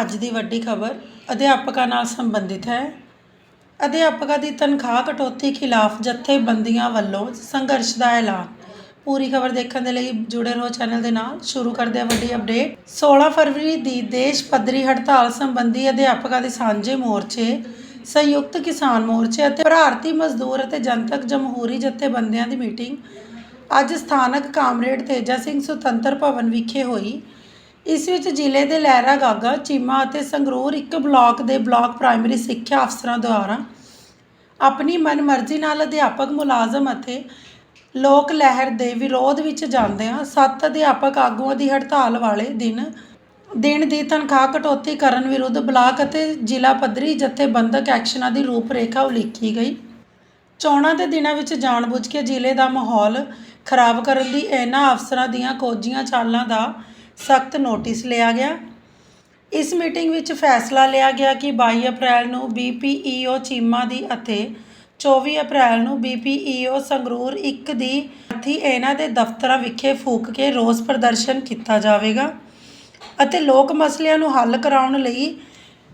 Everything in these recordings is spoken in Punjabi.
ਅੱਜ ਦੀ ਵੱਡੀ ਖਬਰ ਅਧਿਆਪਕਾਂ ਨਾਲ ਸੰਬੰਧਿਤ ਹੈ। ਅਧਿਆਪਕਾਂ ਦੀ ਤਨਖਾਹ ਕਟੌਤੀ ਖਿਲਾਫ ਜਥੇਬੰਦੀਆਂ ਵੱਲੋਂ ਸੰਘਰਸ਼ ਦਾ ਐਲਾਨ। ਪੂਰੀ ਖਬਰ ਦੇਖਣ ਦੇ ਲਈ ਜੁੜੇ ਰਹੋ ਚੈਨਲ ਦੇ ਨਾਲ। ਸ਼ੁਰੂ ਕਰਦੇ ਹਾਂ ਵੱਡੀ ਅਪਡੇਟ। 16 ਫਰਵਰੀ ਦੀ ਦੇਸ਼ ਪੱਧਰੀ ਹੜਤਾਲ ਸੰਬੰਧੀ ਅਧਿਆਪਕਾਂ ਦੇ ਸਾਂਝੇ ਮੋਰਚੇ, ਸੰਯੁਕਤ ਕਿਸਾਨ ਮੋਰਚੇ ਅਤੇ ਭਾਰਤੀ ਮਜ਼ਦੂਰ ਅਤੇ ਜਨਤਕ ਜਮਹੂਰੀ ਜਥੇਬੰਦੀਆਂ ਦੀ ਮੀਟਿੰਗ ਅੱਜ ਸਥਾਨਕ ਕਾਮਰੇਡ ਤੇਜਾ ਸਿੰਘ ਸੁਤੰਤਰ ਭਵਨ ਵਿਖੇ ਹੋਈ। ਇਸ ਵਿੱਚ ਜ਼ਿਲ੍ਹੇ ਦੇ ਲਹਿਰਾ ਗਾਗਾ, ਚੀਮਾ ਅਤੇ ਸੰਗਰੂਰ ਇੱਕ ਬਲਾਕ ਦੇ ਬਲਾਕ ਪ੍ਰਾਇਮਰੀ ਸਿੱਖਿਆ ਅਫਸਰਾਂ ਦੁਆਰਾ ਆਪਣੀ ਮਨਮਰਜ਼ੀ ਨਾਲ ਅਧਿਆਪਕ ਮੁਲਾਜ਼ਮ ਅਤੇ ਲੋਕ ਲਹਿਰ ਦੇ ਵਿਰੋਧ ਵਿੱਚ ਜਾਂਦਿਆਂ ਸੱਤ ਅਧਿਆਪਕ ਆਗੂਆਂ ਦੀ ਹੜਤਾਲ ਵਾਲੇ ਦਿਨ ਦਿਨ ਦੀ ਤਨਖਾਹ ਕਟੌਤੀ ਕਰਨ ਵਿਰੁੱਧ ਬਲਾਕ ਅਤੇ ਜ਼ਿਲ੍ਹਾ ਪੱਧਰੀ ਜਥੇਬੰਦਕ ਐਕਸ਼ਨਾਂ ਦੀ ਰੂਪਰੇਖਾ ਉਲੀਕੀ ਗਈ। ਚੋਣਾਂ ਦੇ ਦਿਨਾਂ ਵਿੱਚ ਜਾਣਬੁੱਝ ਕੇ ਜ਼ਿਲ੍ਹੇ ਦਾ ਮਾਹੌਲ ਖਰਾਬ ਕਰਨ ਦੀ ਇਹਨਾਂ ਅਫਸਰਾਂ ਦੀਆਂ ਕੋਝੀਆਂ ਚਾਲਾਂ ਦਾ ਸਖਤ ਨੋਟਿਸ ਲਿਆ ਗਿਆ। ਇਸ ਮੀਟਿੰਗ ਵਿੱਚ ਫੈਸਲਾ ਲਿਆ ਗਿਆ ਕਿ 22 ਅਪ੍ਰੈਲ ਨੂੰ ਬੀਪੀਈਓ ਚੀਮਾ ਦੀ ਅਤੇ 24 ਅਪ੍ਰੈਲ ਨੂੰ ਬੀਪੀਈਓ ਸੰਗਰੂਰ 1 ਦੀ ਅਥੀ ਇਹਨਾਂ ਦੇ ਦਫ਼ਤਰਾਂ ਵਿਖੇ ਫੂਕ ਕੇ ਰੋਸ ਪ੍ਰਦਰਸ਼ਨ ਕੀਤਾ ਜਾਵੇਗਾ ਅਤੇ ਲੋਕ ਮਸਲਿਆਂ ਨੂੰ ਹੱਲ ਕਰਾਉਣ ਲਈ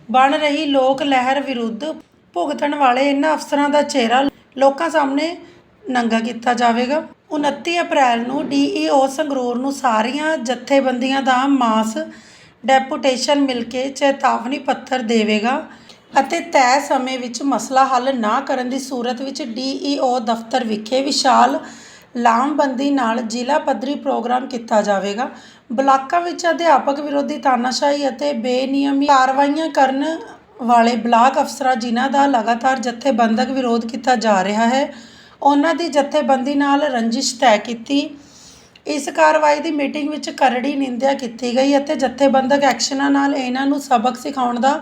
ਬਣ ਰਹੀ ਲੋਕ ਲਹਿਰ ਵਿਰੁੱਧ ਭੁਗਤਣ ਵਾਲੇ ਇਹਨਾਂ ਅਫਸਰਾਂ ਦਾ ਚਿਹਰਾ ਲੋਕਾਂ ਸਾਹਮਣੇ ਨੰਗਾ ਕੀਤਾ ਜਾਵੇਗਾ। 29 ਅਪ੍ਰੈਲ ਨੂੰ ਡੀਈਓ ਸੰਗਰੂਰ ਨੂੰ ਸਾਰੀਆਂ ਜਥੇਬੰਦੀਆਂ ਦਾ ਮਾਸ ਡੈਪੂਟੇਸ਼ਨ ਮਿਲ ਕੇ ਚੇਤਾਵਨੀ ਪੱਤਰ ਦੇਵੇਗਾ ਅਤੇ ਤੈਅ ਸਮੇਂ ਵਿੱਚ ਮਸਲਾ ਹੱਲ ਨਾ ਕਰਨ ਦੀ ਸੂਰਤ ਵਿੱਚ ਡੀਈਓ ਦਫ਼ਤਰ ਵਿਖੇ ਵਿਸ਼ਾਲ ਲਾਮਬੰਦੀ ਨਾਲ ਜ਼ਿਲ੍ਹਾ ਪੱਧਰੀ ਪ੍ਰੋਗਰਾਮ ਕੀਤਾ ਜਾਵੇਗਾ। ਬਲਾਕਾਂ ਵਿੱਚ ਅਧਿਆਪਕ ਵਿਰੋਧੀ ਤਾਨਾਸ਼ਾਹੀ ਅਤੇ ਬੇਨਿਯਮੀ ਕਾਰਵਾਈਆਂ ਕਰਨ ਵਾਲੇ ਬਲਾਕ ਅਫਸਰਾਂ ਜਿਨ੍ਹਾਂ ਦਾ ਲਗਾਤਾਰ ਜਥੇਬੰਦਕ ਵਿਰੋਧ ਕੀਤਾ ਜਾ ਰਿਹਾ ਹੈ ਉਹਨਾਂ ਦੀ ਜਥੇਬੰਦੀ ਨਾਲ ਰੰਜਿਸ਼ ਤੈਅ ਕੀਤੀ। ਇਸ ਕਾਰਵਾਈ ਦੀ ਮੀਟਿੰਗ ਵਿੱਚ ਕਰੜੀ ਨਿੰਦਿਆ ਕੀਤੀ ਗਈ ਅਤੇ ਜਥੇਬੰਦਕ ਐਕਸ਼ਨਾਂ ਨਾਲ ਇਹਨਾਂ ਨੂੰ ਸਬਕ ਸਿਖਾਉਣ ਦਾ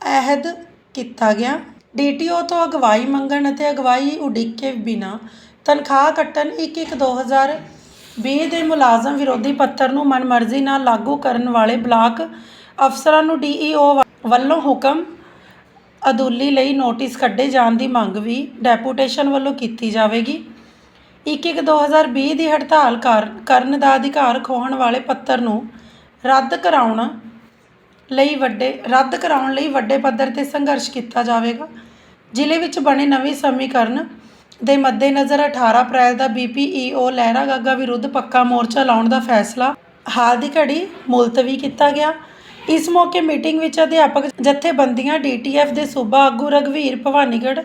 ਅਹਿਦ ਕੀਤਾ ਗਿਆ। ਡੀਟੀਓ ਤੋਂ ਅਗਵਾਈ ਮੰਗਣ ਅਤੇ ਅਗਵਾਈ ਉਡੀਕੇ ਬਿਨਾ ਤਨਖਾਹ ਕੱਟਣ 1/1/2020 ਦੇ ਮੁਲਾਜ਼ਮ ਵਿਰੋਧੀ ਪੱਤਰ ਨੂੰ ਮਨਮਰਜ਼ੀ ਨਾਲ ਲਾਗੂ ਕਰਨ ਵਾਲੇ ਬਲਾਕ ਅਫਸਰਾਂ ਨੂੰ ਡੀਈਓ ਵੱਲੋਂ ਹੁਕਮ ਅਦੂਲੀ ਲਈ ਨੋਟਿਸ ਕੱਢੇ ਜਾਣ ਦੀ ਮੰਗ ਵੀ ਡੈਪੂਟੇਸ਼ਨ ਵੱਲੋਂ ਕੀਤੀ ਜਾਵੇਗੀ। 1/1/2020 ਦੀ ਹੜਤਾਲ ਕਰ, ਕਰਨ ਦਾ ਅਧਿਕਾਰ ਖੋਹਣ ਵਾਲੇ ਪੱਤਰ ਨੂੰ ਰੱਦ ਕਰਾਉਣ ਲਈ ਵੱਡੇ, ਰੱਦ ਕਰਾਉਣ ਲਈ ਵੱਡੇ ਪੱਧਰ ਤੇ ਸੰਘਰਸ਼ ਕੀਤਾ ਜਾਵੇਗਾ। ਜ਼ਿਲ੍ਹੇ ਵਿੱਚ ਬਣੇ ਨਵੇਂ ਸਮੀਕਰਨ ਦੇ ਮੱਦੇਨਜ਼ਰ 18 ਅਪ੍ਰੈਲ ਦਾ ਬੀਪੀਈਓ ਲਹਿਰਾ ਗਾਗਾ ਵਿਰੁੱਧ ਪੱਕਾ ਮੋਰਚਾ ਲਾਉਣ ਦਾ ਫੈਸਲਾ। ਹਾਲ ਦੀ ਘੜੀ ਮੁਲਤਵੀ ਕੀਤਾ ਗਿਆ। ਇਸ ਮੌਕੇ ਮੀਟਿੰਗ ਵਿੱਚ ਅਧਿਆਪਕ ਜਥੇਬੰਦੀਆਂ ਡੀਟੀਐਫ ਦੇ ਸੂਬਾ ਆਗੂ ਰਗਵੀਰ ਭਵਾਨੀਗੜ੍ਹ,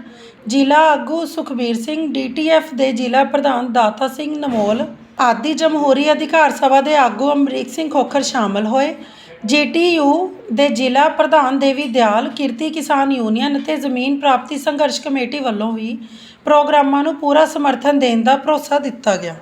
ਜ਼ਿਲ੍ਹਾ ਆਗੂ ਸੁਖਬੀਰ ਸਿੰਘ, ਡੀਟੀਐਫ ਦੇ ਜ਼ਿਲ੍ਹਾ ਪ੍ਰਧਾਨ ਦਾਤਾ ਸਿੰਘ ਨਮੋਲ ਆਦਿ ਜਮਹੂਰੀ ਅਧਿਕਾਰ ਸਭਾ ਦੇ ਆਗੂ ਅਮਰੀਕ ਸਿੰਘ ਖੋਖਰ ਸ਼ਾਮਲ ਹੋਏ। ਜੀਟੀਯੂ ਦੇ ਜ਼ਿਲ੍ਹਾ ਪ੍ਰਧਾਨ ਦੇਵੀ ਦਿਆਲ, ਕਿਰਤੀ ਕਿਸਾਨ ਯੂਨੀਅਨ ਅਤੇ ਜ਼ਮੀਨ ਪ੍ਰਾਪਤੀ ਸੰਘਰਸ਼ ਕਮੇਟੀ ਵੱਲੋਂ ਵੀ ਪ੍ਰੋਗਰਾਮਾਂ ਨੂੰ ਪੂਰਾ ਸਮਰਥਨ ਦੇਣ ਦਾ ਭਰੋਸਾ ਦਿੱਤਾ ਗਿਆ।